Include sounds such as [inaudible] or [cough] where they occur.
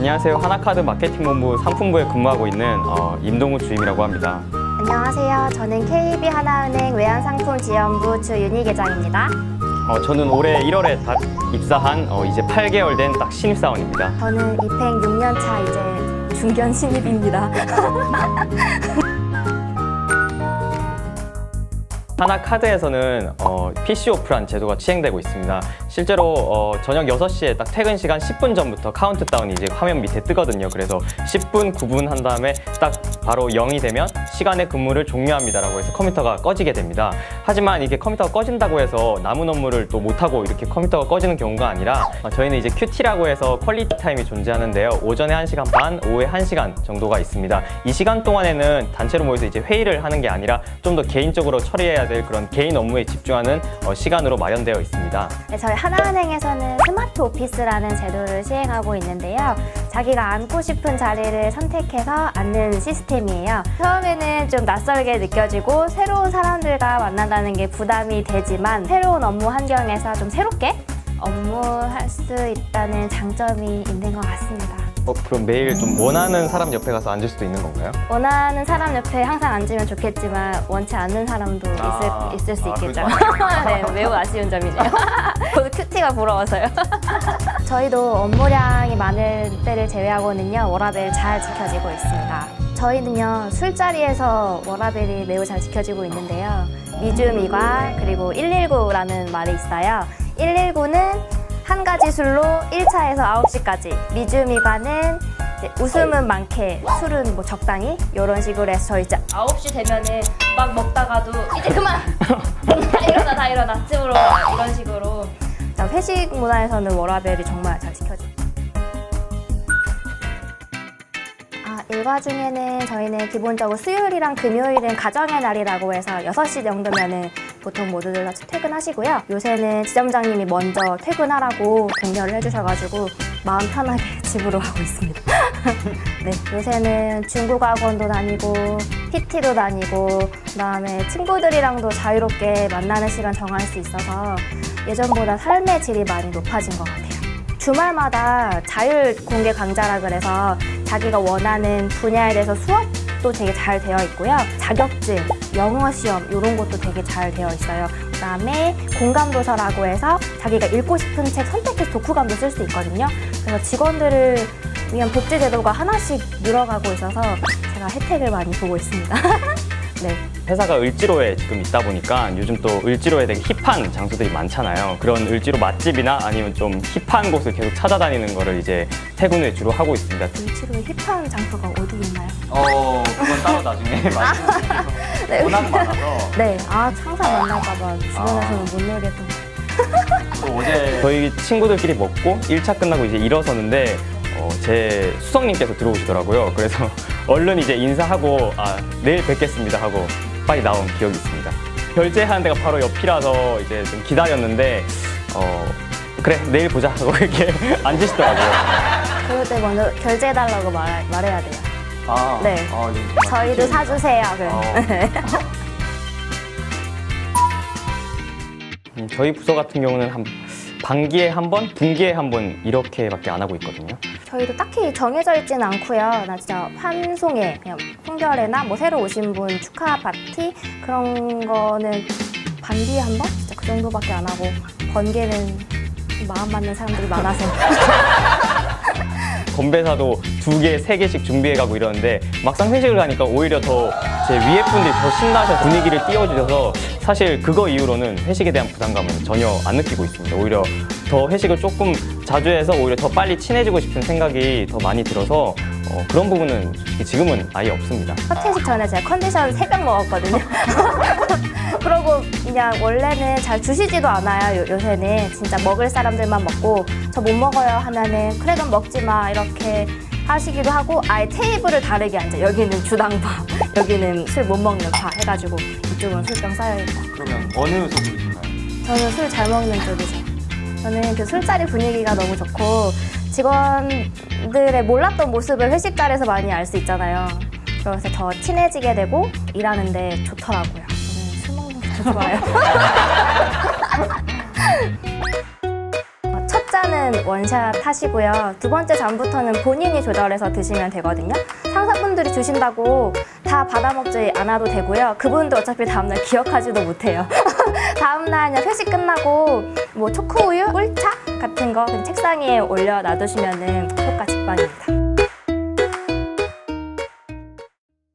안녕하세요. 하나카드 마케팅본부 상품부에 근무하고 있는 어, 임동우 주임이라고 합니다. 안녕하세요. 저는 KB 하나은행 외환상품 지원부 주윤희 계장입니다. 어, 저는 올해 1월에 딱 입사한 어, 이제 8개월 된 딱 신입사원입니다. 저는 입행 6년 차 이제 중견 신입입니다. [laughs] 하나 카드에서는 어, PC 오프란 제도가 시행되고 있습니다. 실제로 어, 저녁 6시에 딱 퇴근 시간 10분 전부터 카운트다운이 이제 화면 밑에 뜨거든요. 그래서 10분, 9분 한 다음에 딱 바로 0이 되면 시간의 근무를 종료합니다라고 해서 컴퓨터가 꺼지게 됩니다. 하지만 이게 컴퓨터가 꺼진다고 해서 남은 업무를 또 못하고 이렇게 컴퓨터가 꺼지는 경우가 아니라 어, 저희는 이제 큐티라고 해서 퀄리티 타임이 존재하는데요. 오전에 1시간 반, 오후에 1시간 정도가 있습니다. 이 시간 동안에는 단체로 모여서 이제 회의를 하는 게 아니라 좀 더 개인적으로 처리해야 될 그런 개인 업무에 집중하는 어, 시간으로 마련되어 있습니다. 네, 저희 하나은행에서는 스마트 오피스라는 제도를 시행하고 있는데요. 자기가 앉고 싶은 자리를 선택해서 앉는 시스템이에요. 처음에는 좀 낯설게 느껴지고 새로운 사람들과 만난다는 게 부담이 되지만 새로운 업무 환경에서 좀 새롭게 업무할 수 있다는 장점이 있는 것 같습니다. 어, 그럼 매일 좀 원하는 사람 옆에 가서 앉을 수도 있는 건가요? 원하는 사람 옆에 항상 앉으면 좋겠지만 원치 않는 사람도 있을, 아, 있을 수 아, 있겠죠. [laughs] 네, 매우 아쉬운 점이네요. [laughs] 저도 큐티가 부러워서요. [laughs] 저희도 업무량이 많을 때를 제외하고는요 워라벨 잘 지켜지고 있습니다. 저희는요 술자리에서 워라벨이 매우 잘 지켜지고 있는데요. 미주미과 그리고 119라는 말이 있어요. 119는 한 가지 술로 1차에서 9시까지. 미주미과는 이제 웃음은 많게 술은 뭐 적당히? 이런 식으로 해서 저희 이제 9시 되면은 막 먹다가도 이제 그만! [laughs] 다 일어나 다 일어나. 집으로 가 이런 식으로. 자, 회식 문화에서는 워라벨이 정말 잘 지켜집 일과 중에는 저희는 기본적으로 수요일이랑 금요일은 가정의 날이라고 해서 6시 정도면은 보통 모두들 다 퇴근하시고요. 요새는 지점장님이 먼저 퇴근하라고 독려를 해주셔가지고 마음 편하게 [laughs] 집으로 가고 있습니다. [laughs] 네, 요새는 중국 학원도 다니고 PT도 다니고 그다음에 친구들이랑도 자유롭게 만나는 시간 정할 수 있어서 예전보다 삶의 질이 많이 높아진 것 같아요. 주말마다 자율 공개 강좌라 그래서 자기가 원하는 분야에 대해서 수업도 되게 잘 되어 있고요. 자격증, 영어 시험 이런 것도 되게 잘 되어 있어요. 그다음에 공감 도서라고 해서 자기가 읽고 싶은 책 선택해서 독후감도 쓸 수 있거든요. 그래서 직원들을 위한 복지 제도가 하나씩 늘어가고 있어서 제가 혜택을 많이 보고 있습니다. [laughs] 네. 회사가 을지로에 지금 있다 보니까 요즘 또 을지로에 되게 힙한 장소들이 많잖아요. 그런 을지로 맛집이나 아니면 좀 힙한 곳을 계속 찾아다니는 거를 이제 퇴근 후에 주로 하고 있습니다. 을지로의 힙한 장소가 어디 있나요? 어, 그건 따로 나중에 [laughs] 말씀드릴게요. 네. 워낙 많아서. 네, 아 항상 만날까봐 주변에서는 못 놀겠던. 또 어제 저희 친구들끼리 먹고 1차 끝나고 이제 일어서는데 어, 제 수석님께서 들어오시더라고요. 그래서 [laughs] 얼른 이제 인사하고 아, 내일 뵙겠습니다 하고 빨리 나온 기억이 있습니다. 결제하는 데가 바로 옆이라서 이제 좀 기다렸는데 어, 그래 내일 보자 하고 [laughs] 이렇게 앉으시더라고요. 그럴 때 먼저 결제해달라고 말, 말해야 돼요. 아, 네. 아, 네, 저희도 사주세요. 그래. 어. [laughs] 음, 저희 부서 같은 경우는 한 반기에 한 번, 분기에 한 번 이렇게밖에 안 하고 있거든요. 저희도 딱히 정해져 있지는 않고요. 나 진짜 환송회, 그냥 송별회나 뭐 새로 오신 분 축하 파티 그런 거는 반기에 한 번? 진짜 그 정도밖에 안 하고 번개는 마음 맞는 사람들이 많아서 [laughs] 건배사도 두 개, 세 개씩 준비해가고 이러는데 막상 회식을 가니까 오히려 더 제 위에 분들이 더 신나서 분위기를 띄워주셔서 사실 그거 이후로는 회식에 대한 부담감은 전혀 안 느끼고 있습니다. 오히려 더 회식을 조금 자주 해서 오히려 더 빨리 친해지고 싶은 생각이 더 많이 들어서 어, 그런 부분은 솔직히 지금은 아예 없습니다. 첫 회식 전에 제가 컨디션 세 병 먹었거든요. [laughs] 그러고 그냥 원래는 잘 주시지도 않아요. 요, 요새는 진짜 먹을 사람들만 먹고 저 못 먹어요 하면은 그래 그럼 먹지 마 이렇게 하시기도 하고 아예 테이블을 다르게 앉아. 여기는 주당파, 여기는 술 못 먹는 파 해가지고 이쪽은 술병 쌓여있고. 그러면 어느 소속이신가요? 저는 술 잘 먹는 쪽이죠. 저는 그 술자리 분위기가 너무 좋고 직원들의 몰랐던 모습을 회식 자리에서 많이 알 수 있잖아요. 그래서 더 친해지게 되고 일하는데 좋더라고요. 저는 술 먹는 게 더 좋아요. [laughs] [laughs] 일단은 원샷 하시고요. 두 번째 잠부터는 본인이 조절해서 드시면 되거든요. 상사분들이 주신다고 다 받아먹지 않아도 되고요. 그분도 어차피 다음날 기억하지도 못해요. [laughs] 다음날 그냥 회식 끝나고 뭐 초코우유, 꿀차 같은 거 그냥 책상 위에 올려 놔두시면 효과 직방입니다.